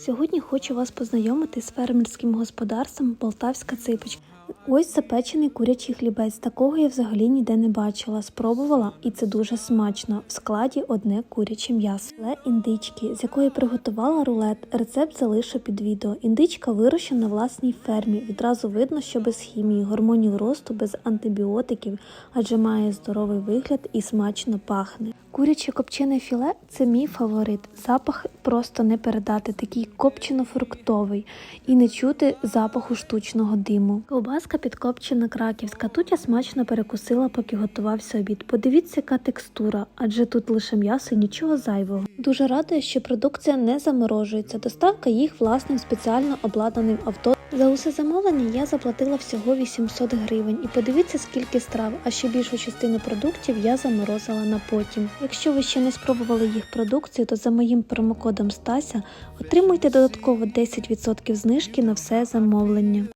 Сьогодні хочу вас познайомити з фермерським господарством Полтавська ципочка. Ось запечений курячий хлібець. Такого я взагалі ніде не бачила. Спробувала, і це дуже смачно. В складі одне куряче м'ясо. Але індички, з якої приготувала рулет. Рецепт залишу під відео. Індичка вирощена на власній фермі. Відразу видно, що без хімії, гормонів росту, без антибіотиків, адже має здоровий вигляд і смачно пахне. Куряче копчене філе це мій фаворит. Запах просто не передати, такий копчено-фруктовий і не чути запаху штучного диму. Ковбаска підкопчена краківська. Тут я смачно перекусила, поки готувався обід. Подивіться, яка текстура, адже тут лише м'ясо і нічого зайвого. Дуже радує, що продукція не заморожується. Доставка їх власним спеціально обладнаним авто. За усе замовлення я заплатила всього 800 гривень. І подивіться, скільки страв, а ще більшу частину продуктів я заморозила на потім. Якщо ви ще не спробували їх продукцію, то за моїм промокодом Стася отримуйте додатково 10% знижки на все замовлення.